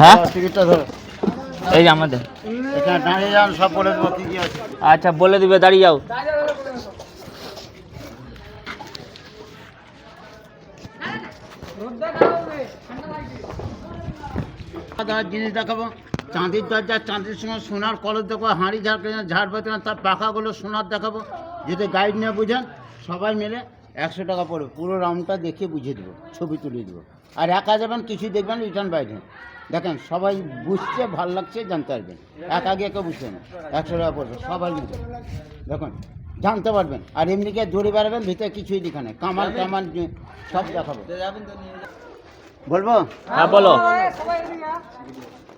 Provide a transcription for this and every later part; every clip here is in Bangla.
হ্যাঁ? টিকিটটা ধরো। এই যে আমাদের। দাঁড়িয়ে যান সব বলে দেবো কি কি আছে। আচ্ছা বলে দিবে দাঁড়িয়ে যাও। জিনিস দেখাবো। চাঁদির দরজা চাঁদির সময় সোনার কলস দেখাবো হাঁড়ি ঝাড় ঝাড় পেতে না তার পাখাগুলো সোনার দেখাবো। যদি গাইড নিয়ে বুঝেন সবাই মিলে একশো টাকা পড়বে। পুরো রাউন্ডটা দেখিয়ে বুঝিয়ে দেবো ছবি তুলে দেবো। আর একা যাবেন কিছুই দেখবেন রিটার্ন বাইরে দেখেন সবাই বুঝছে ভালো লাগছে জানতে পারবেন। একা গিয়ে কেউ বুঝছে না। একশো টাকা পড়বে সবাই বুঝবে দেখুন জানতে পারবেন। আর এমনিকে দৌড়ে বেড়াবেন ভিতরে কিছুই লেখা নেই। কামাল কামাল সব দেখাবো। বলব? হ্যাঁ বলো।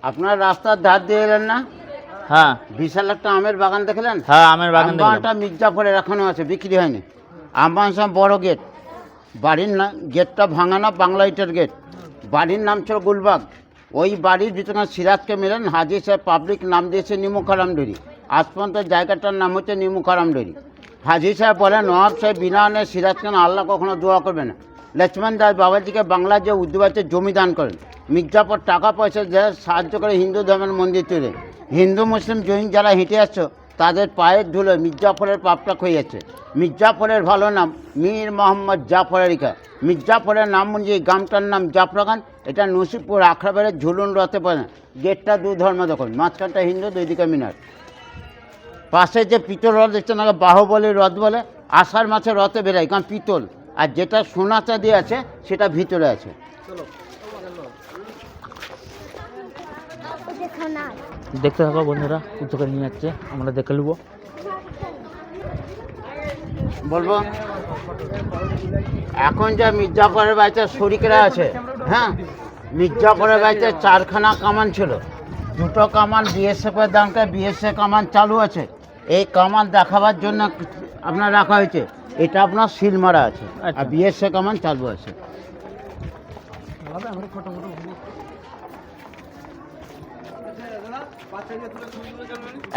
আপনার রাস্তার ধার দিয়ে এলেন না? হ্যাঁ। বিশাল একটা আমের বাগান দেখলেন? হ্যাঁ আমের বাগান। আমবাগানটা মির্জাপুরে এখনও আছে বিক্রি হয়নি। আমবাগান সব বড় গেট। বাড়ির না গেটটা ভাঙানো বাংলা ইটের গেট। বাড়ির নাম ছিল গুলবাগ। ওই বাড়ির ভিতরে সিরাজকে মেলেন হাজি সাহেব পাবলিক নাম দিয়েছে নিমুখারাম ডেরি। আজ পর্যন্ত জায়গাটার নাম হচ্ছে নিমুখারাম ডেরি। হাজি সাহেব বলেন নবাব সাহেব বিনা আনে সিরাজ খান আল্লাহ কখনো দোয়া করবে না। লক্ষ্মণ দাস বাবাজিকে বাংলার যে উদ্যোগাতে জমি দান করেন, মির্জাপুর টাকা পয়সা দেয় সাহায্য করে হিন্দু ধর্মের মন্দির তৈরি। হিন্দু, মুসলিম, জৈন যারা হেঁটে আসছো তাদের পায়ের ধুলো মির্জাফরের পাপটা যাচ্ছে মির্জাফরের ভালো নাম মীর মোহাম্মদ জাফরের মির্জাফরের নাম অনুযায়ী গ্রামটার নাম জাফরাগান এটা নসিবপুর আখড়াবাড়ির ঝুলুন রথে পড়ে। গেটটা দু ধর্ম দখল মাঝখানটা হিন্দু দুই দিকে মিনার। পাশে যে পিতল রথ দেখছেন ওকে বাহুবলী রথ বলে আষাঢ় মাসে রথে বেরোয় কারণ পিতল। আর যেটা সোনা চাঁদি আছে সেটা ভিতরে আছে। দেখতে থাকো বন্ধুরা উঁচু করে নিয়ে যাচ্ছে আমরা দেখে নেব। বলব এখন যে মির্জাফরের বাড়িতে শরিকরা আছে হ্যাঁ? মির্জাফরের বাড়িতে চারখানা কামান ছিল। দুটো কামান বিএসএফের দামটা বিএসএফ কামান চালু আছে। এই কামান দেখাবার জন্য আপনার রাখা হয়েছে। এটা আপনার সিল মারা আছে আর আচ্ছা। বিএসএফ কামান চালু আছে।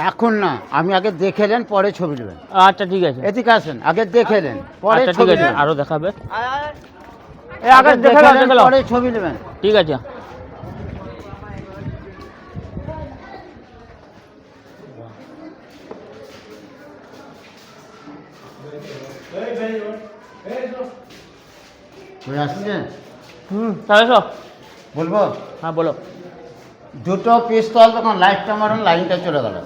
এখন না আমি আগে দেখে নেন পরে ছবি নেবেন। আচ্ছা ঠিক আছে। এদিকে আসেন আগে দেখে নেন পরে আচ্ছা ঠিক আছে আরও দেখাবে। আগে দেখে নেন, পরে ছবি নেবেন। ঠিক আছে। বুঝে আসছে হুম তাহলে বলব? হ্যাঁ বলো। দুটো পিস্তল তখন লাইটটা মারুন, লাইনটা চলে গেল।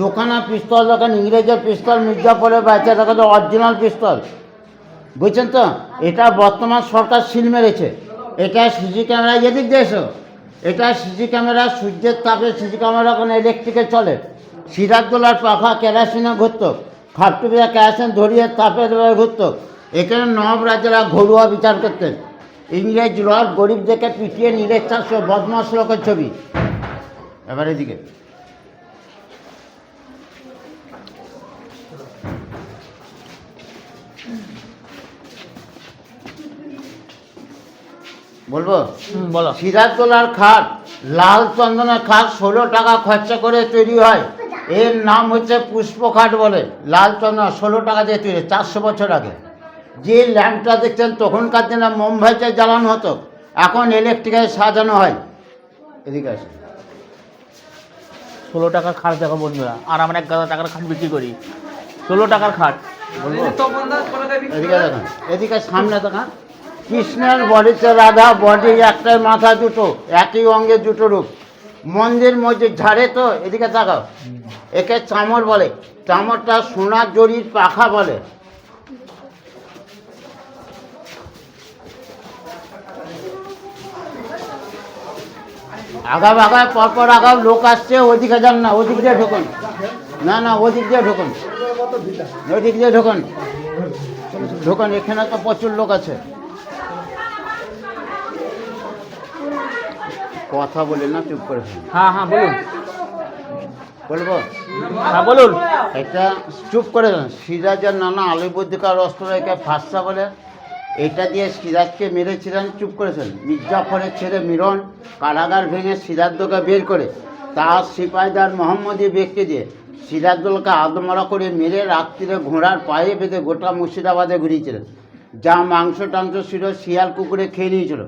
দোকানে পিস্তল দেখেন ইংরেজের পিস্তল, মির্জাপুরের বাচ্চা দেখা যায় অরিজিনাল পিস্তল। বুঝছেন তো? এটা বর্তমান সরকার সিল মেরেছে। এটা সিসি ক্যামেরা এদিক দিয়ে এসো। এটা সিসি ক্যামেরা সূর্যের তাপে সিসি ক্যামেরা কোনো ইলেকট্রিকে চলে। সিরাজদোলার পাখা কেরাসিনে ঘুরত। খাপটুপিয়া কেরাসিন ধরিয়ে তাপে ঘুরত। এখানে নব রাজারা ঘরোয়া বিচার করতেন। ইংরেজ লর্ড গরিবদেরকে পিটিয়ে নীলের চারশো বদমাস লোকের ছবি। এবার এদিকে। বলব? বলো। সিরাজদোলার খাট লাল চন্দনের খাট ষোলো টাকা খরচা করে তৈরি হয়। এর নাম হচ্ছে পুষ্প খাট বলে। লাল চন্দন ষোলো টাকা দিয়ে তৈরি চারশো বছর আগে। যে ল্যাম্পটা দেখছেন তখনকার দিনে মোমবাইতে জ্বালানো হতো। এখন ইলেকট্রিকে সাজানো হয়। এদিকে আসে ষোলো টাকার খাট দেখো বন্ধুরা। আর আমরা এক গাদা টাকার খাট বিক্রি করি। ষোলো টাকার খাট। এদিকে সামনে দেখান কৃষ্ণের বডিতে রাধা বডি একটাই মাথা দুটো একই অঙ্গে দুটো রূপ। মন্দির মসজিদ ঝাড়ে তো এদিকে তাকাও। একে চামর বলে। চামরটা সোনার জরির পাখা বলে। আগাম আগায় পরপর আগাম লোক আসছে ওদিকে যান না ওদিক দিয়ে ঢুকুন। না না ওদিক দিয়ে ঢুকুন। ওদিক দিয়ে ঢুকুন। ঢুকুন এখানে তো প্রচুর লোক আছে। কথা বলে না চুপ করে হ্যাঁ হ্যাঁ বলুন। বলব? হ্যাঁ বলুন। এটা চুপ করে সিরাজের নানা আলিবুদ্দিকার অস্ত্র ফাঁসা বলে এটা দিয়ে সিরাজকে মেরেছিলেন চুপ করেছেন। মির্জাফরের ছেলে মিরন কারাগার ভেঙে সিরাজদোকে বের করে, তার সিপাহীদার মোহাম্মদী ব্যক্তি দিয়ে সিরাজদোলকে আদমরা করে মেরে রাত্রিরে ঘোড়ার পায়ে বেঁধে গোটা মুর্শিদাবাদে ঘুরিয়েছিলেন, যা মাংস টাংস ছিল, শিয়াল কুকুরে খেয়ে নিয়েছিল।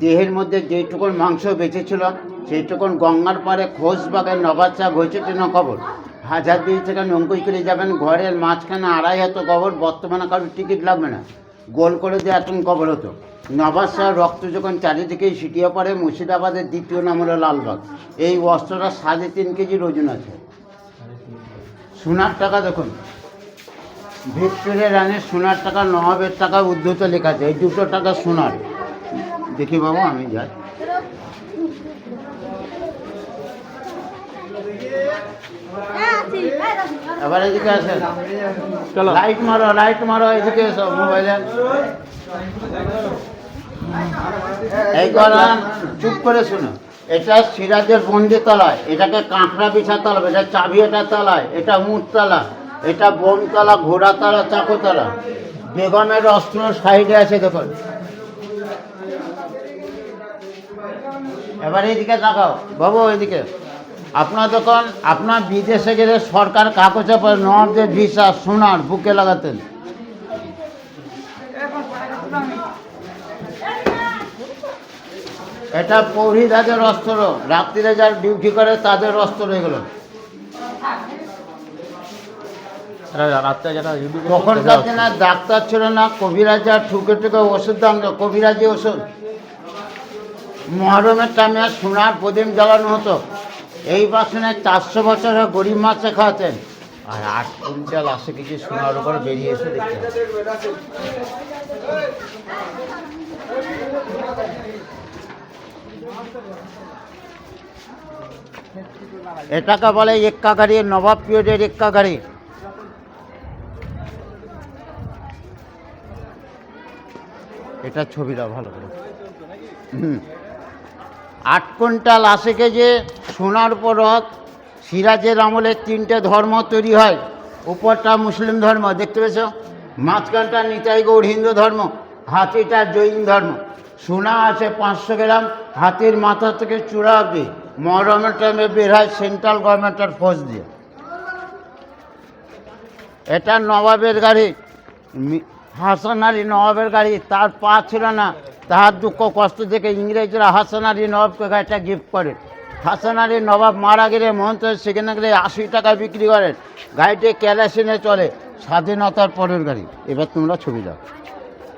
দেহের মধ্যে যেটুকুন মাংস বেঁচেছিল সেইটুকুন গঙ্গার পাড়ে খোঁজবাগের নবাচ্চা ঘয়েছে টিন কবর হাজার দুই থেকে নঙ্কুই করে যাবেন, ঘরের মাঝখানে আড়াই হাত কবর, বর্তমানে কারোর টিকিট লাগবে না। গোল করে দিয়ে এতন কবর হতো। শাহ রক্ত যখন চারিদিকে ছিটিয়ে পড়ে, মুর্শিদাবাদের দ্বিতীয় নাম হলো লালবাগ। এই অস্ত্রটা সাড়ে তিন কেজির ওজন আছে। সোনার টাকা দেখুন। ভিক্টোরিয়া রানের সোনার টাকা, নবাবের টাকা, উদ্ধত লেখা আছে। এই দুটো টাকা সোনার। দেখি বাবু, আমি যাই। এবার এদিকে আসেন। চলো মারো লাইট মারো, এদিকে এসো মোবাইলে এই করান চুপ করে শুনো। এটা সিরাজের বন্দি তলায়, এটাকে কাঁকড়া বিছা তলা এটা চাবিয়েটা তলায়, এটা মুটতলা এটা বোমতলা ঘোড়াতলা চাকোতলা বেগমের অস্ত্র সাইডে আছে, দেখুন। এবার এইদিকে তাকাও। বাবু এইদিকে আপনার যখন আপনার বিদেশে গেলে সরকার কাগজে পরে নর্থের ভিসা, সোনার বুকে লাগাতেন। এটা পৌরিদাদের অস্ত্র রাত্রিরে যারা ডিউটি করে, তাদের অস্ত্র এগুলো তখনকার দিনে ডাক্তার ছিল না, কবিরাজ ঠুকে ঠুকে ওষুধ দাম কবিরাজি ওষুধ। মহরমের টাইমে সোনার প্রদীপ জ্বালানো হতো। এই বাসনে চারশো বছরের গরিব মাছে খাওয়াতেন। আর আট কুইন্টাল আশি কেজি সোনার উপর বেরিয়ে এসে দেখতে এটাকে বলে এক্কা গাড়ি, নবাব পিরিয়ডের এক্কা গাড়ি। এটা ছবিটা ভালো করে। হুম। আট কুইন্টাল আশি কেজি সোনার পরত সিরাজের আমলে তিনটে ধর্ম তৈরি হয়। উপরটা মুসলিম ধর্ম, দেখতে পেয়েছ? মাঝখানটা নিতাই গৌড় হিন্দু ধর্ম, হাতিটা জৈন ধর্ম। সোনা আছে পাঁচশো গ্রাম, হাতির মাথা থেকে চূড়া অব্দি মহরমের টাইমে বের হয় সেন্ট্রাল গভর্নমেন্টের ফোর্স দিয়ে। এটা নবাবের গাড়ি। হাসান আলী নবাবের গাড়ি তার পা ছিল না। তাহার দুঃখ কষ্ট দেখে ইংরেজরা হাসান আলী নবাবকে গাড়িটা গিফট করে। হাসান আলী নবাব মারা গেলে মহন্ত সেখানে গেলে আশি টাকায় বিক্রি করেন গাড়িটি ক্যারাসিনে চলে। স্বাধীনতার পরের গাড়ি। এবার তোমরা ছবি দাও।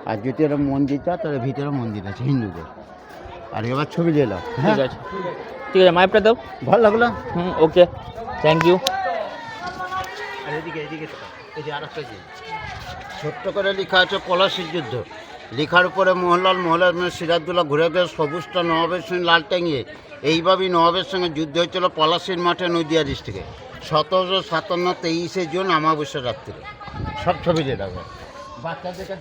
আর যদি এটা মন্দির যাও তাহলে ভিতরে মন্দির আছে হিন্দুদের। আর এবার ছবি দিয়ে দাও। হ্যাঁ? ঠিক আছে। ঠিক আছে মাইপটা দাও। ভালো লাগল? হুম ওকে। থ্যাংক ইউ আর এদিকে এদিকে এই যে আরেকটা জিনিস। ছোট্ট করে লেখা আছে পলাশির যুদ্ধ। লেখার উপরে মোহনলাল মোহনলাল মানে সিরাজদুল্লাহ ঘুরে গিয়ে সবুজটা নবাবের সঙ্গে লাল টাঙিয়ে, এইভাবেই নবাবের সঙ্গে যুদ্ধ হয়েছিল পলাশির মাঠে নদিয়া ডিস্ট্রিক্টে। সতেরোশো সাতান্ন তেইশে জুন আমাবস্যা রাত্রিরে। সব ছবি দিয়ে রাখবে বাচ্চাদেরকে।